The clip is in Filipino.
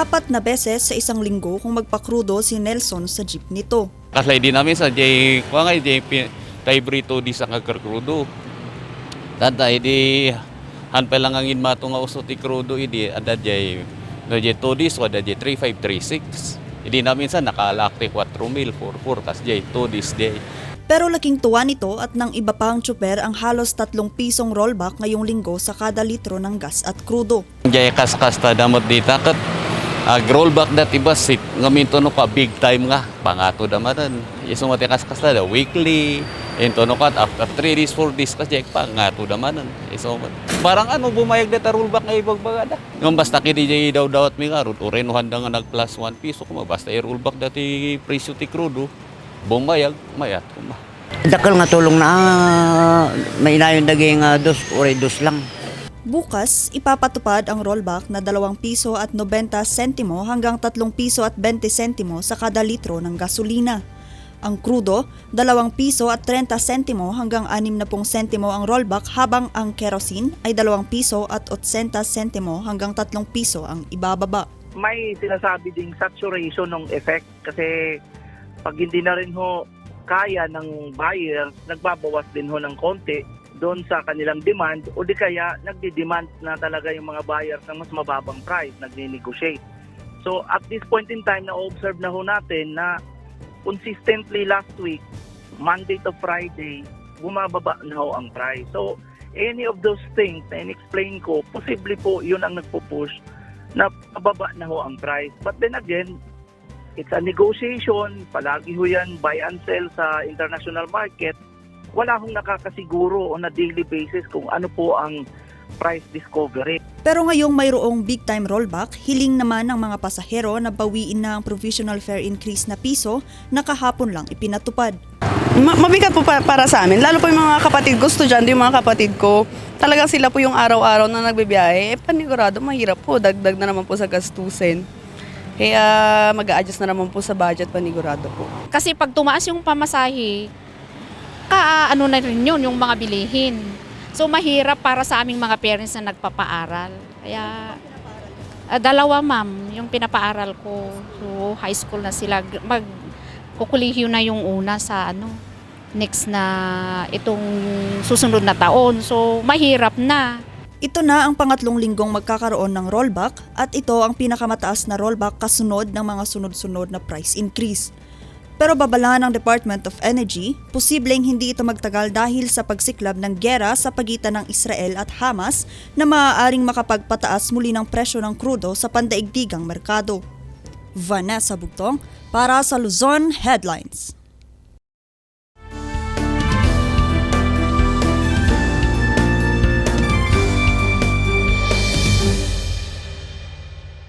Apat na beses sa isang linggo kung magpakrudo si Nelson sa jeep nito. Kasi di namin sa J, kung nga J, Taibrito di sa kakarkrudo. Tanda, hindi, han pa lang ang inmato nga uso ti krudo, hindi, ada J, no J 2 dis, wada J 3536. Hindi namin sa nakalakti 4 mil, 44, kas J 2 dis J. Pero laking tuwa nito at ng iba pang tsuper ang halos tatlong pisong rollback ngayong linggo sa kada litro ng gas at krudo. J kas-kas ta damot di takat. Ag rollback dat iba sit ngaminto no ka big time nga pangato damanan. Iso mati kas-kas ta da weekly. Ento no kat after 3 days 4 days ka jek pangato damanan. Iso mat. Parang ano bumayag da ta rollback nga ibagbaga da. Ngam basta kini jay daw dawat mi nga rut urenuhan da nga nag plus 1 piso kuma basta i-rollback dati presyo ti crudo. Bumayag mayat kuma. Dakal nga tulong na ah, may inayon daging uh, dos ore dos lang. Bukas, ipapatupad ang rollback na 2 piso at 90 sentimo hanggang 3 piso at 20 sentimo sa kada litro ng gasolina. Ang krudo, 2 piso at 30 sentimo hanggang 60 sentimo ang rollback habang ang kerosene ay 2 piso at 80 sentimo hanggang 3 piso ang ibababa. may sinasabi ding saturation ng effect kasi pag hindi na rin ho kaya ng buyer, nagbabawas din ho ng konti doon sa kanilang demand o di kaya nagdi-demand na talaga yung mga buyers ng mas mababang price, nagni-negotiate. So at this point in time, na-observe na ho natin na consistently last week, Monday to Friday, bumababa na ho ang price. So any of those things na in-explain ko, posible po yun ang nagpo-push na pababa na ho ang price. But then again, it's a negotiation. Palagi ho yan buy and sell sa international market. Wala hong nakakasiguro on a daily basis kung ano po ang price discovery. Pero ngayong mayroong big time rollback, hiling naman ng mga pasahero na bawiin na ang provisional fare increase na piso na kahapon lang ipinatupad. Ma- mabigat po pa- para sa amin. Lalo po yung mga kapatid ko, estudyante yung mga kapatid ko. Talagang sila po yung araw-araw na nagbibiyahe. Eh, panigurado, mahirap po. Dagdag na naman po sa gastusin. Kaya mag adjust na naman po sa budget, panigurado po. Kasi pag tumaas yung pamasahe, ka ano na rin yun, yung mga bilihin. So mahirap para sa aming mga parents na nagpapaaral. Kaya ah, dalawa ma'am, yung pinapaaral ko. So high school na sila. Mag kukulihiyo na yung una sa ano next na itong susunod na taon. So mahirap na. Ito na ang pangatlong linggong magkakaroon ng rollback at ito ang pinakamataas na rollback kasunod ng mga sunod-sunod na price increase. Pero babalahan ng Department of Energy, posibleng hindi ito magtagal dahil sa pagsiklab ng gera sa pagitan ng Israel at Hamas na maaaring makapagpataas muli ng presyo ng krudo sa pandaigdigang merkado. Vanessa Bugtong para sa Luzon Headlines.